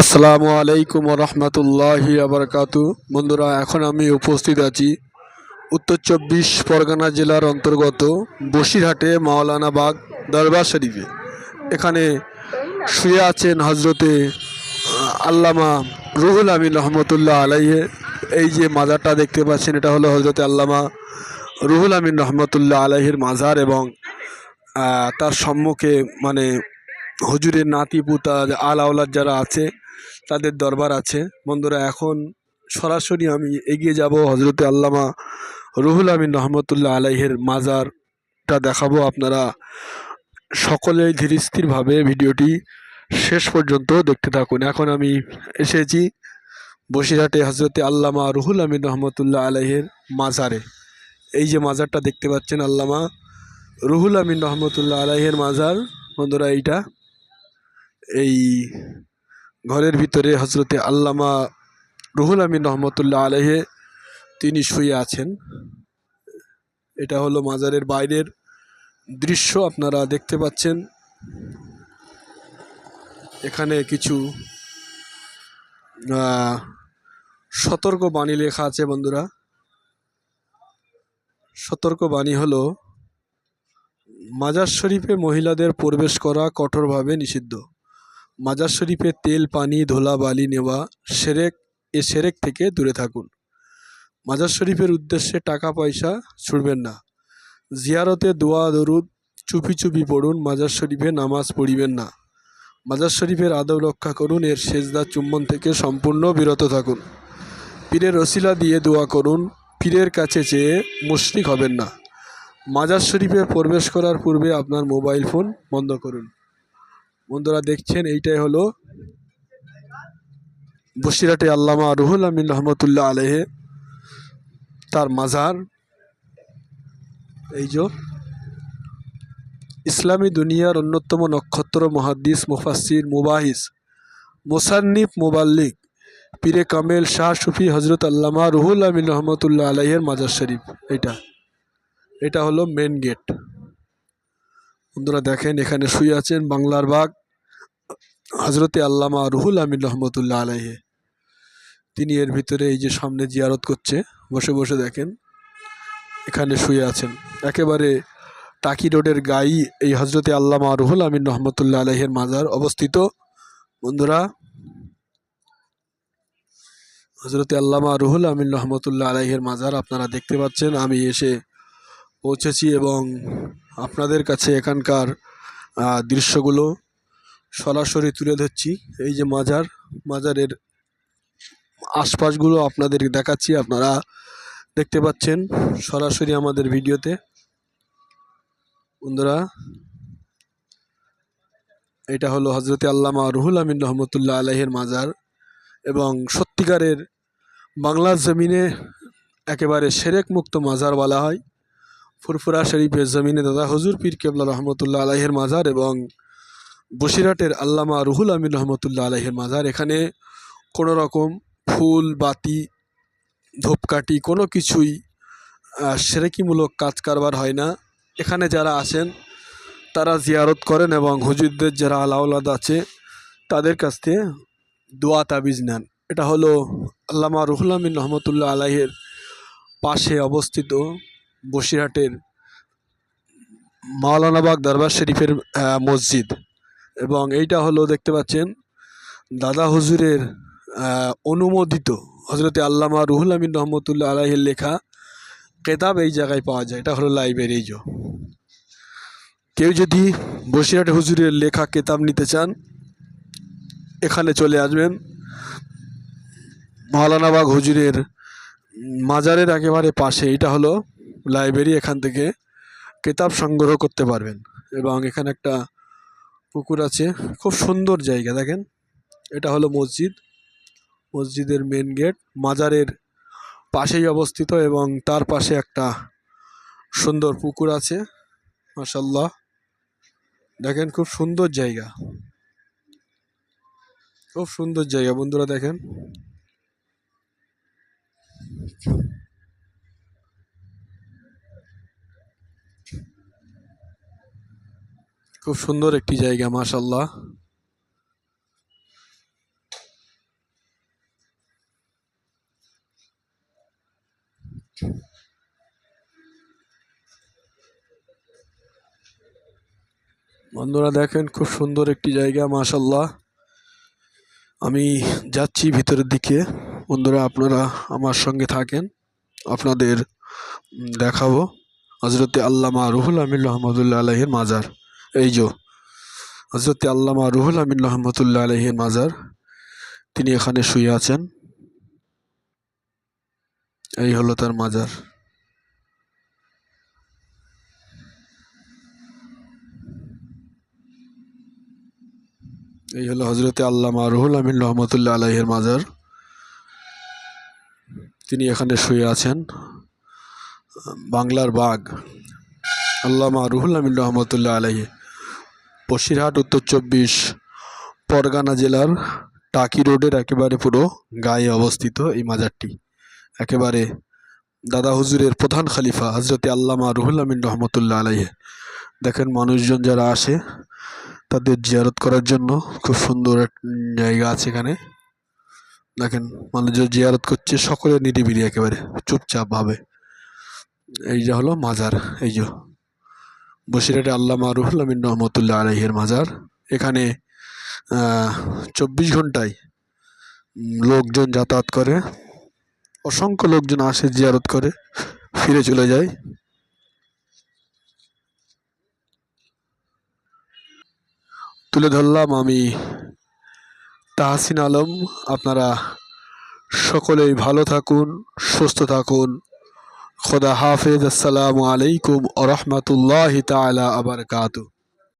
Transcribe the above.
আসসালামু আলাইকুম রহমতুল্লাহি আবরকাতু। বন্ধুরা, এখন আমি উপস্থিত আছি উত্তর চব্বিশ পরগনা জেলার অন্তর্গত বসিরহাটে মাওলানা বাগ দরবার শরীফে। এখানে শুয়ে আছেন হজরতে আল্লামা রুহুল আমিন রহমতুল্লাহ আলাইহে। এই যে মাজারটা দেখতে পাচ্ছেন, এটা হলো হজরতে আল্লামা রুহুল আমিন রহমতুল্লাহ আলাইহের মাজার এবং তার সম্মুখে মানে হজুরের নাতি পুতা আলাউলাদ যারা আছে তাদের দরবার আছে। বন্ধুরা, এখন সরাসরি আমি এগিয়ে যাব হজরতে আল্লামা রুহুল আমিন রহমতুল্লাহ আলাইহের মাজারটা দেখাবো। আপনারা সকলেই ধীরস্থিরভাবে ভিডিওটি শেষ পর্যন্ত দেখতে থাকুন। এখন আমি এসেছি বসিরহাটে হজরতে আল্লামা রুহুল আমিন রহমতুল্লাহ আলাইহের মাজারে। এই যে মাজারটা দেখতে পাচ্ছেন আল্লামা রুহুল আমিন রহমতুল্লাহ আলাইহের মাজার। বন্ধুরা, এইটা। এই ঘরের ভিতরে হজরতে আল্লামা রুহুল আমিন রহমতুল্লাহ আলহে তিনি শুয়ে আছেন। এটা হলো মাজারের বাইরের দৃশ্য, আপনারা দেখতে পাচ্ছেন। এখানে কিছু সতর্ক বাণী লেখা আছে বন্ধুরা। সতর্ক বাণী হলো, মাজার শরীফে মহিলাদের প্রবেশ করা কঠোরভাবে নিষিদ্ধ। মাজার শরীফে তেল, পানি, ধোলা, বালি নেওয়া সেরেক, এ সেরেক থেকে দূরে থাকুন। মাজার শরীফের উদ্দেশ্যে টাকা, পয়সা ছুড়বেন না। জিয়ারতে দোয়া, দরুদ, চুপি চুপি পড়ুন, মাজার শরীফে নামাজ পড়িবেন না। মাজার শরীফের আদব রক্ষা করুন, এর সেজদা চুম্বন থেকে সম্পূর্ণ বিরত থাকুন। পীরের রসিলা দিয়ে দোয়া করুন, পীরের কাছে চেয়ে মুশরিক হবেন না। মাজার শরীফে প্রবেশ করার পূর্বে আপনার মোবাইল ফোন বন্ধ করুন। বন্ধুরা দেখছেন, এইটাই হলো বসিরাটে আল্লামা রুহুল আমিন রহমতুল্লাহ আলহে তার মাজার। এই যে ইসলামী দুনিয়ার অন্যতম নক্ষত্র মহাদ্দিস মুফাসির মুবাহিস, মোসান্নিফ, মুবাল্লিক, পীরে কামেল, শাহ সুফি হজরত আল্লামা রুহুল আমিন রহমতুল্লাহ আলহের মাজার শরীফ। এটা এটা হলো মেন গেট বন্ধুরা দেখেন, এখানে শুয়ে আছেন বাংলার বাগ হজরতে আল্লামা রুহুল আমিন রহমতুল্লাহ আলাইহে, তিনি এর ভিতরে এই যে সামনে জিয়ারত করছে, বসে বসে দেখেন, এখানে শুয়ে আছেন। একেবারে টাকি রোডের গাই এই হজরতে আল্লামা রুহুল আমিন রহমতুল্লাহ আলাইহের মাজার অবস্থিত। বন্ধুরা হজরতে আল্লামা রুহুল আমিন রহমতুল্লাহ আলাইহের মাজার আপনারা দেখতে পাচ্ছেন, আমি এসে পৌঁছেছি এবং আপনাদের কাছে এখানকার দৃশ্যগুলো সরাসরি তুলে ধরছি। এই যে মাজার, মাজারের আশপাশগুলো আপনাদের দেখাচ্ছি, আপনারা দেখতে পাচ্ছেন সরাসরি আমাদের ভিডিওতে। বন্ধুরা, এটা হলো হজরতে আল্লামা রুহুল আমিন রহমতুল্লাহ আলহের মাজার এবং সত্যিকারের বাংলার জমিনে একেবারে সেরেক মুক্ত মাজার বলা হয়। ফুরফুরা শরীফের জমিনে দাদা হজুর পীর কেবলা রহমতুল্লাহ আলাইহের মাজার এবং বসিরহাটের আল্লামা রুহুল আমিন রহমতুল্লাহ আলাইহের মাজার, এখানে কোনো রকম ফুল, বাতি, ধূপকাঠি কোনো কিছুই সেরেকিমূলক কাজ কারবার হয় না। এখানে যারা আসেন, তারা জিয়ারত করেন এবং হুজুরদের যারা আলাউলাদ আছে, তাদের কাছ থেকে দোয়া, তাবিজ নেন। এটা হলো আল্লামা রুহুল আমিন রহমতুল্লাহ আলাইহের পাশে অবস্থিত বসিরহাটের মাওলানাবাগ দরবার শরীফের মসজিদ। এবং এইটা হলো দেখতে পাচ্ছেন, দাদা হুজুরের অনুমোদিত হজরতে আল্লামা রুহুল আমিন রহমতুল্লাহ আলাইহের লেখা কেতাব এই জায়গায় পাওয়া যায়, এটা হলো লাইব্রেরি জো কেউ যদি বসিরহাট হুজুরের লেখা কেতাব নিতে চান, এখানে চলে আসবেন। মাওলানাবাগ হুজুরের মাজারের একেবারে পাশে, এটা হলো লাইব্রেরি, এখান থেকে কেতাব সংগ্রহ করতে পারবেন। এবং এখানে একটা পুকুর আছে। খুব সুন্দর জায়গা, দেখেন। এটা হলো মসজিদ। মসজিদের মেন গেট মাজারের পাশেই অবস্থিত এবং তার পাশে একটা সুন্দর পুকুর আছে মাসাল্লাহ দেখেন, খুব সুন্দর জায়গা। খুব সুন্দর জায়গা, বন্ধুরা দেখেন। খুব সুন্দর একটি জায়গা মাশাল্লাহ বন্ধুরা দেখেন, খুব সুন্দর একটি জায়গা মাশাল্লাহ আমি যাচ্ছি ভিতরের দিকে। বন্ধুরা, আপনারা আমার সঙ্গে থাকেন। আপনাদের দেখাবো। হজরতে আল্লামা রুহুল আমিল রহমদুল্লাহ আলহের মাজার। এই যে হজরত আল্লামা রুহুল আমিন রহমতুল্লাহ আলহের মাজার, তিনি এখানে শুয়ে আছেন। এই হলো তার মাজার। এই হলো হজরতে আল্লামা রুহুল আমিন রহমতুল্লাহ আলাইহের মাজার। তিনি এখানে শুয়ে আছেন। বাংলার বাঘ, আল্লামা রুহুল আমিন রহমতুল্লাহ আলাইহি। বসিরহাট, উত্তর চব্বিশ, পরগনা জেলার টাকি রোডের একেবারে পুরো গায়ে অবস্থিত এই মাজারটি। একেবারে দাদা হুজুরের প্রধান খলিফা হজরতে আল্লামা রুহুল আমিন রহমতুল্লাহ আলাইহে। দেখেন মানুষজন যারা আসে, তাদের জিয়ারত করার জন্য খুব সুন্দর জায়গা আছে এখানে। দেখেন মানুষজন জিয়ারত করছে, সকলে নিরিবিলি একেবারে চুপচাপ ভাবে। এই যে হলো মাজার, এই যে বসিরহাটে আল্লামা রুহুল আমিন রহমতুল্লাহ আলহের মাজার। এখানে চব্বিশ ঘন্টায় লোকজন যাতায়াত করে, অসংখ্য লোকজন আসে, জিয়ারত করে, ফিরে চলে যায়। তুলে ধরলাম আমি তাহসিন আলম। আপনারা সকলেই ভালো থাকুন, সুস্থ থাকুন। খোদা হাফেজ আসসালামু আলাইকুম ওরহমতুল্লাহ রহমতুল্লাহ তালা আবরকাতু